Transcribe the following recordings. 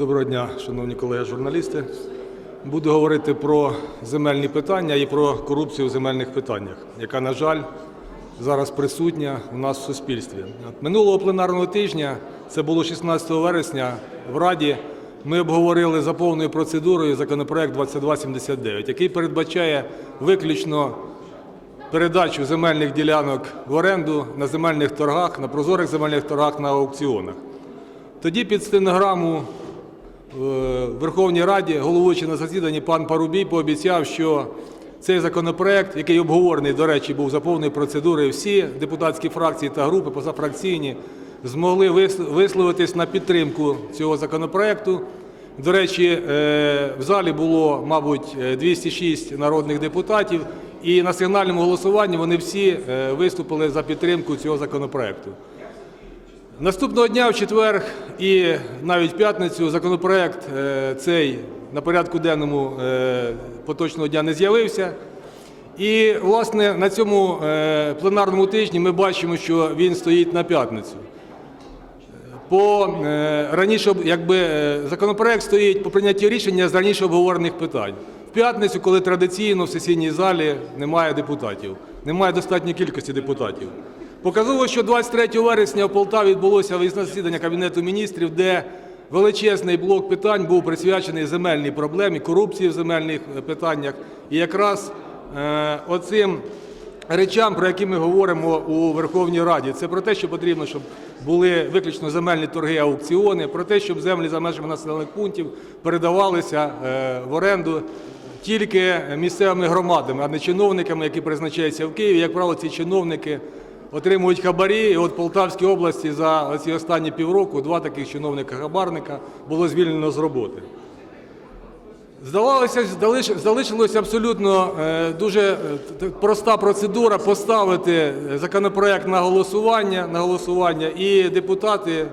Доброго дня, шановні колеги журналісти. Буду говорити про земельні питання і про корупцію в земельних питаннях, яка, на жаль, зараз присутня у нас в суспільстві. Минулого пленарного тижня, це було 16 вересня, в Раді ми обговорили за повною процедурою законопроект 2279, який передбачає виключно передачу земельних ділянок в оренду на земельних торгах, на прозорих земельних торгах на аукціонах. Тоді під стенограму Верховній Раді, головуючий на засіданні пан Парубій пообіцяв, що цей законопроект, який обговорений, до речі, був за повною процедурою, всі депутатські фракції та групи позафракційні змогли висловитись на підтримку цього законопроекту. До речі, е, в залі було, мабуть, е, 206 народних депутатів, і на сигнальному голосуванні вони всі е, виступили за підтримку цього законопроекту. Наступного дня, в четвер і навіть п'ятницю, законопроект е, цей на порядку денному е, поточного дня не з'явився. І, власне, на цьому е, пленарному тижні ми бачимо, що він стоїть на п'ятницю. По раніше якби законопроект стоїть по прийнятті рішення з раніше обговорених питань. В п'ятницю, коли традиційно в сесійній залі немає депутатів, немає достатньої кількості депутатів. Показово, що 23 вересня в Полтаві відбулося виїзне засідання Кабінету міністрів, де величезний блок питань був присвячений земельній проблемі, корупції в земельних е, питаннях. І якраз е, оцим речам, про які ми говоримо у Верховній Раді. Це про те, що потрібно, щоб були виключно земельні торги, аукціони, про те, щоб землі за межами населених пунктів передавалися е, в оренду тільки місцевими громадами, а не чиновниками, які призначаються в Києві. Як правило, ці чиновники отримують хабарі. І от в Полтавській області за ці останні півроку два таких чиновника-хабарника було звільнено з роботи. Здавалося, залиш- залишилося абсолютно е, дуже е, проста процедура поставити е, законопроект на голосування, на голосування, і депутати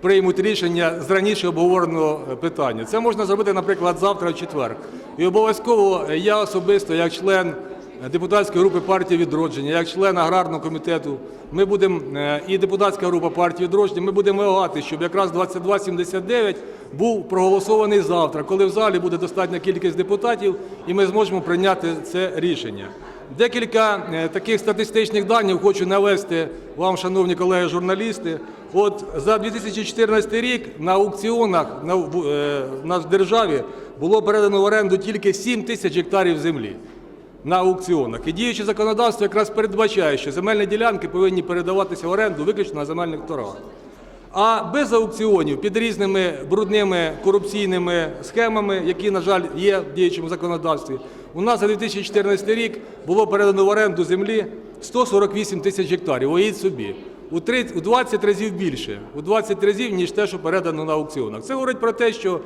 приймуть рішення з раніше обговореного питання. Це можна зробити, наприклад, завтра в четвер. І обов'язково я особисто, як член депутатської групи партії відродження, як член аграрного комітету, ми будемо е, і депутатська група партії відродження, ми будемо вимагати, щоб якраз 2279 був проголосований завтра, коли в залі буде достатня кількість депутатів, і ми зможемо прийняти це рішення. Декілька е, таких статистичних даних хочу навести вам, шановні колеги журналісти. От за 2014 рік на аукціонах на, в- е, в державі було передано в оренду тільки 7 тисяч гектарів землі на аукціонах. І діюче законодавство якраз передбачає, що земельні ділянки повинні передаватися в оренду виключно на земельних торгах. А без аукціонів під різними брудними корупційними схемами, які, на жаль, є в діючому законодавстві, у нас за 2014 рік було передано в оренду землі 148 тисяч гектарів. Уявіть собі, у 30 у 20 разів більше, у 20 разів, ніж те, що передано на аукціонах. Це говорить про те, що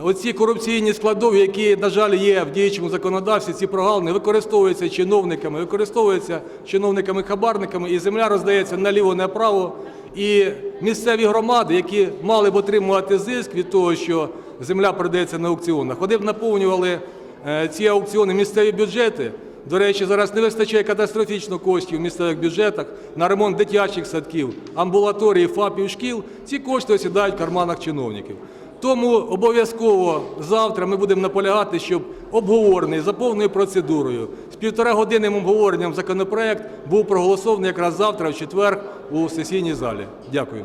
Оці корупційні складові, які, на жаль, є в діючому законодавстві, ці прогалини використовуються чиновниками, використовуються чиновниками-хабарниками, і земля роздається наліво-направо. І місцеві громади, які мали б отримувати зиск від того, що земля продається на аукціонах, вони б наповнювали е, ці аукціони місцеві бюджети. До речі, зараз не вистачає катастрофічно коштів в місцевих бюджетах на ремонт дитячих садків, амбулаторій, ФАПів, шкіл. Ці кошти осідають в карманах чиновників. Тому обов'язково завтра ми будемо наполягати, щоб обговорений за повною процедурою з півтора годинним обговоренням законопроект був проголосований якраз завтра, в четвер, у сесійній залі. Дякую.